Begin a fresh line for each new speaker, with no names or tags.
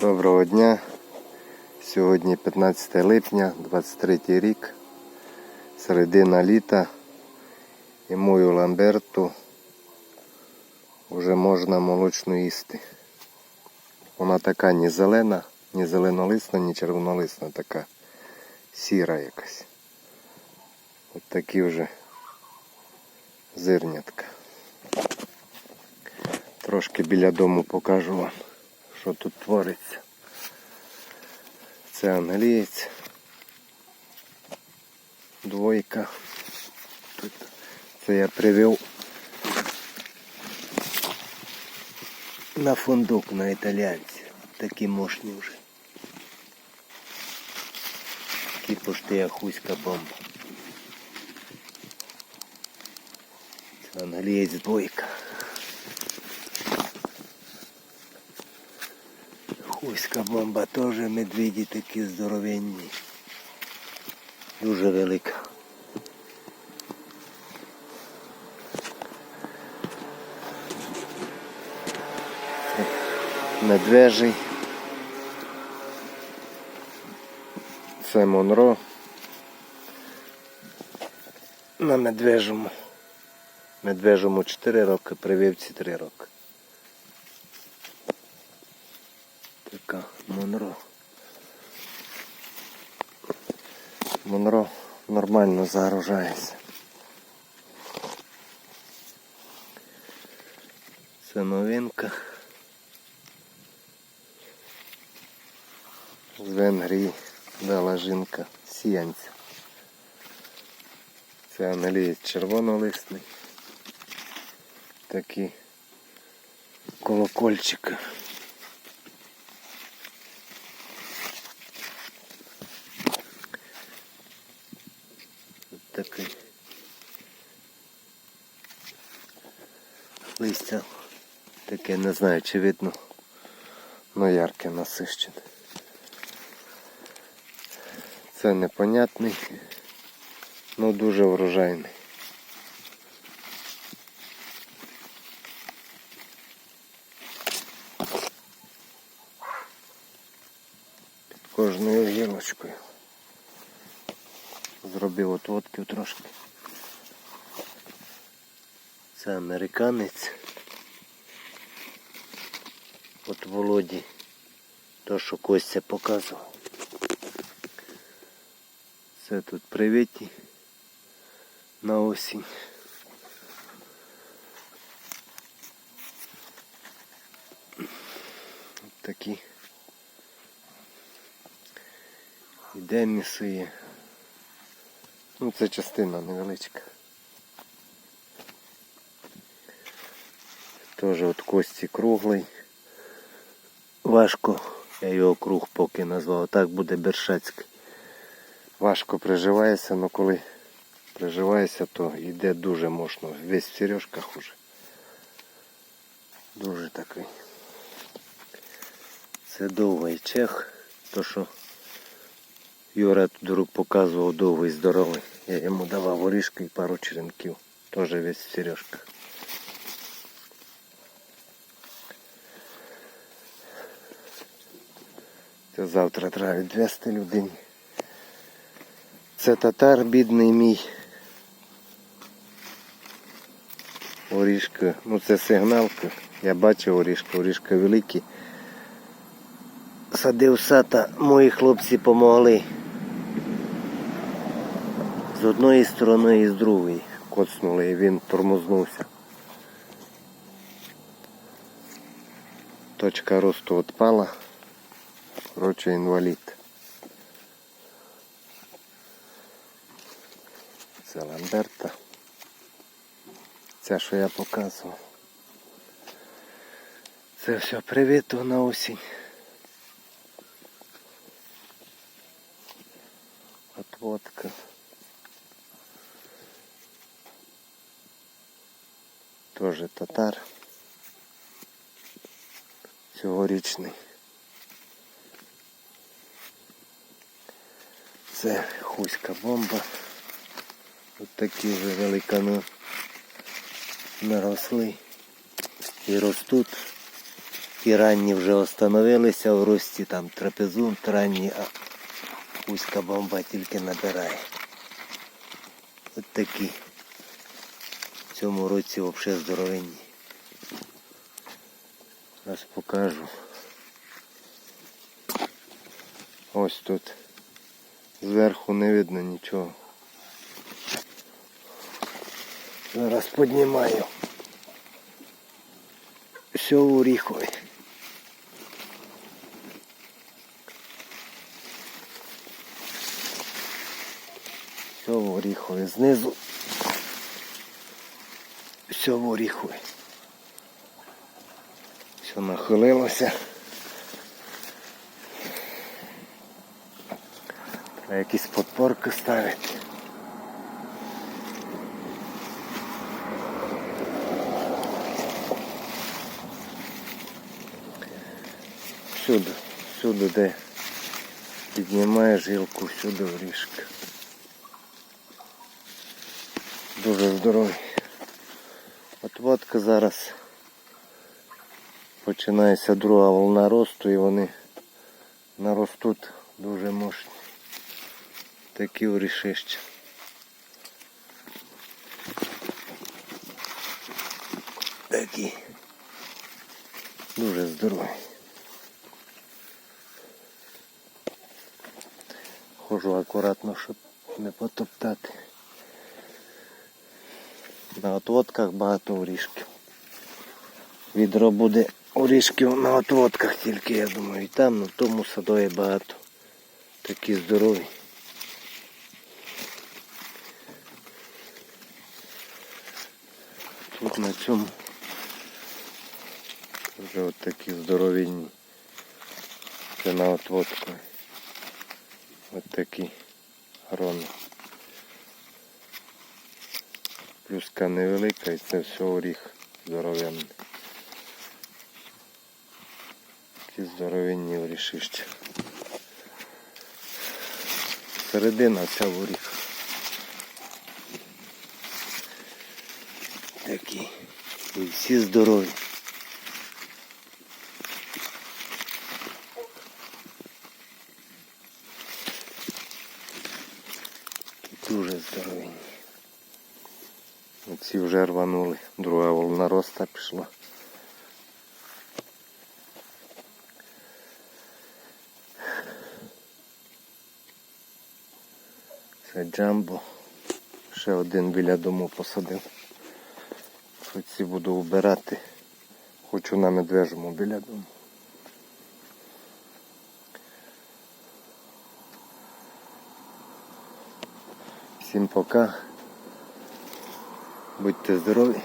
Доброго дня. Сьогодні 15 липня, 23 рік, середина літа. І мою ламберту вже можна молочну їсти. Вона така ні зелена, ні зеленолисна, ні червонолисна, така сіра якась. От такі вже зернятка. Трошки біля дому покажу вам, що тут твориться. Це англієць. Двойка. Тут це я привів на фундук на італіянці. Такі мощні вже. Такі пошти як хуська бомба. Це англієць двойка. Хуська бомба теж медведі такі здоровенні. Дуже велика. Медвежий. Це Монро. На медвежому. Медвежому 4 роки, прививці 3 роки. Така Монро. Монро нормально загружається. Це новинка. З Венгрії дала жінка сіянця. Це аналієць червонолисний. Такі колокольчики. Такий листя. Таке не знаю чи видно, но ярке насищене. Це непонятний, але дуже врожайний. Під кожною гілочкою. Зробив отводків трошки. Це американець. От Володі. То, що Костя показував. Це тут привиті на осінь. От такі. І деміси є. Ну це частина невеличка. Теж от кості круглий. Важко, я його круг поки назвав, так буде Бершацький. Важко приживається, але коли приживається, то йде дуже мощно. Весь в сережках уже. Дуже такий. Це довгий чех, то що Юра друг показував довгий здоровий. Я йому давав орішки і пару черенків. Теж весь в сережках. Це завтра треба відвести людині. Це татар бідний мій. Орішка, ну це сигналка. Я бачив орішка, орішка великі. Садив сата, мої хлопці помогли. З одної сторони і з другої коцнули і він тормознувся. Точка росту відпала. Коротше, інвалід. Це Ламберта. Це, що я показував. Це все привито на осінь. Отводка. Тоже татар. Цьогорічний. Це хуська бомба. От такі вже великано наросли і ростуть. Ті ранні вже остановилися в рості, там трапезунт ранній, а кузька бомба тільки набирає. От такі. Цьому році взагалі здоровенні. Зараз покажу. Ось тут. Зверху не видно нічого. Зараз піднімаю. Все в оріхові. Все в оріхові. Знизу. Все в. Все нахилилося. Треба якісь подпорки ставити. Всюди, всюди, де піднімаєш гілку, всюди орішки. Дуже здоровий. От водка зараз починається друга волна росту і вони наростуть дуже мощні. Такі орішища. Такі. Дуже здорові. Хожу акуратно, щоб не потоптати. На отводках багато орішків. Відро буде орішків на отводках тільки, я думаю, і там, на тому садові багато. Такі здорові. Тут на цьому вже от такі здоровінні. Це на отводку. От такі грони. Плюска невелика і це все оріх здоровенний. Такі здоровенні орішища. Середина ця в оріх. Такі. І всі здорові. Дуже здорові. Ці рванули. Друга волна роста пішла. Це джамбо. Ще один біля дому посадив. Ці буду вбирати. Хочу на медвежому біля дому. Всім пока. Будьте здорові.